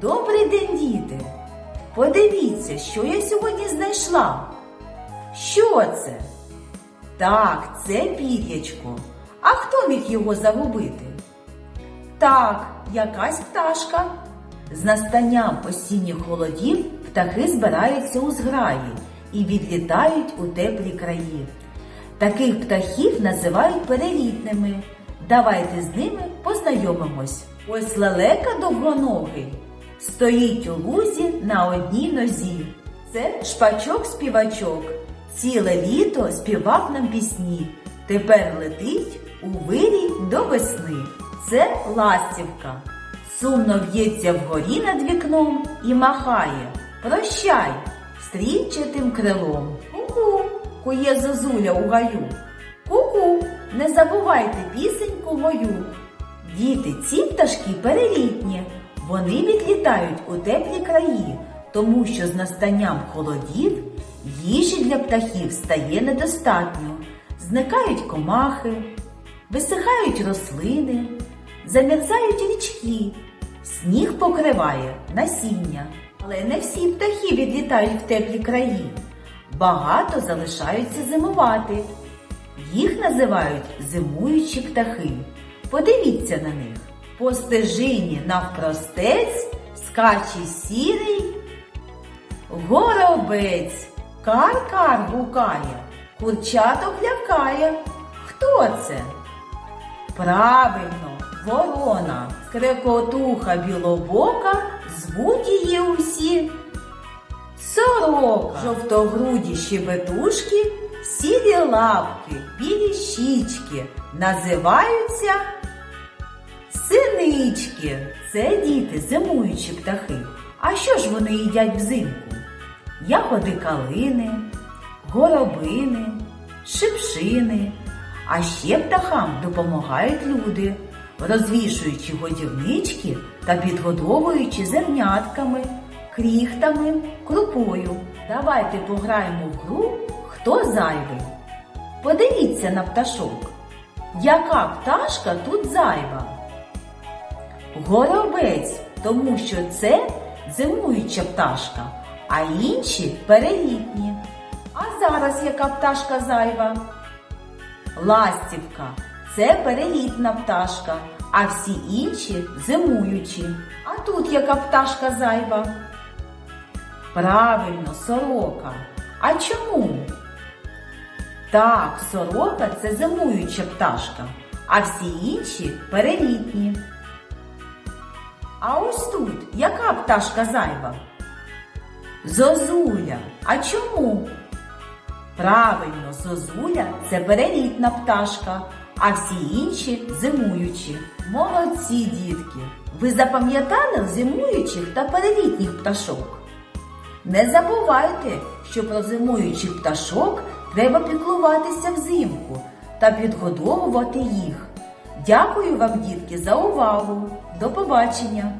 Добрий день, діти! Подивіться, що я сьогодні знайшла. Що це? Так, це пір'ячко. А хто міг його загубити? Так, якась пташка. З настанням осінніх холодів птахи збираються у зграї і відлітають у теплі краї. Таких птахів називають перелітними. Давайте з ними познайомимось. Ось лелека довгоногий стоїть у лузі на одній нозі. Це шпачок-співачок. Ціле літо співав нам пісні. Тепер летить у вирій до весни. Це ластівка. Сумно в'ється вгорі над вікном і махає. Прощай, стрічатим крилом. Ку-ку, кує зозуля у гаю. Ку-ку, не забувайте пісеньку мою. Діти, ці пташки перелітні. Вони відлітають у теплі краї, тому що з настанням холодів їжі для птахів стає недостатньо. Зникають комахи, висихають рослини, замерзають річки, сніг покриває насіння. Але не всі птахи відлітають в теплі краї. Багато залишаються зимувати. Їх називають зимуючі птахи. Подивіться на них. По стежині навпростець скаче сірий горобець. Кар-кар гукає, курчаток лякає. Хто це? Правильно, ворона, скрекотуха білобока, звуть її усі. Сорока, жовтогруді щебетушки, сірі лапки, білі щічки називаються синички. Це діти, зимуючі птахи. А що ж вони їдять взимку? Ягоди калини, горобини, шипшини. А ще птахам допомагають люди, розвішуючи годівнички та підгодовуючи зернятками, кріхтами, крупою. Давайте пограємо в гру Хто зайвий. Подивіться на пташок. Яка пташка тут зайва? Горобець, тому що це зимуюча пташка, а інші перелітні. А зараз яка пташка зайва? Ластівка це перелітна пташка, а всі інші зимуючі. А тут яка пташка зайва? Правильно, сорока. А чому? Так, сорока це зимуюча пташка, а всі інші перелітні. А ось тут яка пташка зайва? Зозуля. А чому? Правильно, зозуля це перелітна пташка, а всі інші зимуючі. Молодці, дітки! Ви запам'ятали зимуючих та перелітніх пташок? Не забувайте, що про зимуючих пташок треба піклуватися взимку та підгодовувати їх. Дякую вам, дітки, за увагу. До побачення!